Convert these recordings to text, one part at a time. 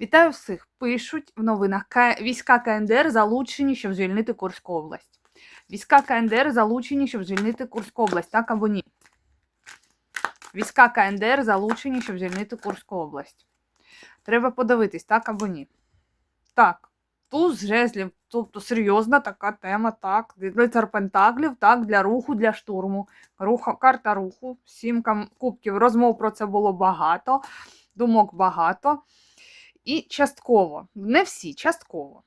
Вітаю всіх. Пишуть в новинах війська КНДР залучені, щоб звільнити Курську область. Війська КНДР залучені, щоб звільнити Курську область, так або ні. Війська КНДР залучені, щоб звільнити Курську область. Треба подивитись, так або ні. Так. Туз жезлів, тобто серйозна така тема, так. Лицар Пентаклів, так, для руху, для штурму. Руха, карта руху, сімка кубків. Розмов про це було багато, думок багато. І частково. Не всі, частково.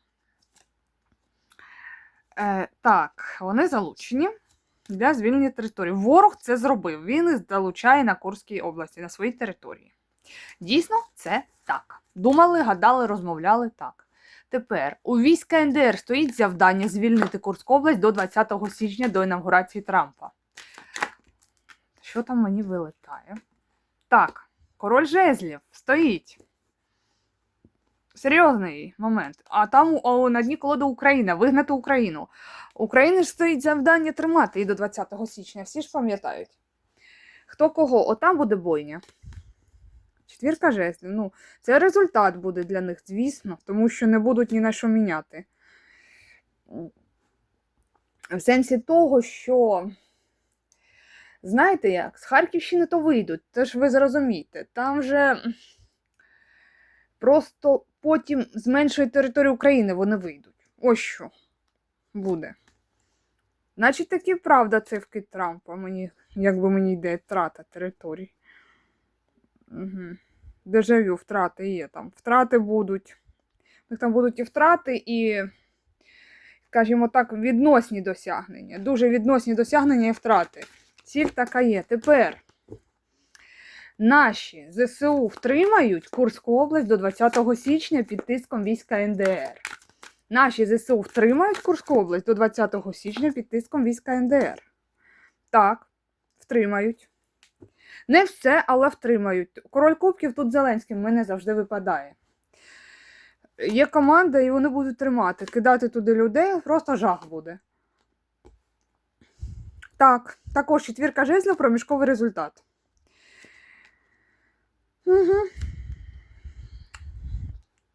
Е, так, вони залучені для звільнення території. Ворог це зробив. Він залучає на Курській області, на своїй території. Дійсно, це так. Думали, гадали, розмовляли так. Тепер у військ КНДР стоїть завдання звільнити Курську область до 20 січня до інавгурації Трампа. Що там мені вилетає? Так, король жезлів стоїть. Серйозний момент. А там о, на дні колоди Україна, вигнати Україну. України ж стоїть завдання тримати і до 20 січня. Всі ж пам'ятають. Хто кого? Отам буде бойня. Четвірка жезлів. Ну, це результат буде для них, звісно, тому що не будуть ні на що міняти. В сенсі того, що, знаєте як, з Харківщини то вийдуть, це ж ви зрозумієте, там же просто потім з меншої території України вони вийдуть. Ось що буде. Значить, таки правда це вкид Трампа, мені, якби мені йде втрата територій. Угу. Дежавю, втрати є там. Втрати будуть. Там будуть і втрати, і, скажімо так, відносні досягнення. Дуже відносні досягнення і втрати. Ціль така є. Тепер наші ЗСУ втримають Курську область до 20 січня під тиском війська НДР. Наші ЗСУ втримають Курську область до 20 січня під тиском війська НДР. Так, втримають. Не все, але втримають. Король Кубків тут Зеленський в мене завжди випадає. Є команда, і вони будуть тримати. Кидати туди людей, просто жах буде. Так, також четвірка жезлів проміжковий результат. Угу.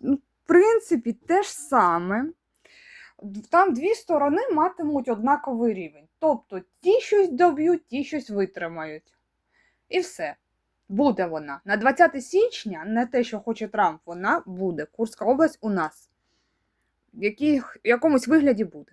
В принципі, те ж саме. Там дві сторони матимуть однаковий рівень. Тобто ті щось доб'ють, ті щось витримають. І все. Буде вона. На 20 січня, не те, що хоче Трамп, вона буде. Курська область у нас. В якомусь вигляді буде.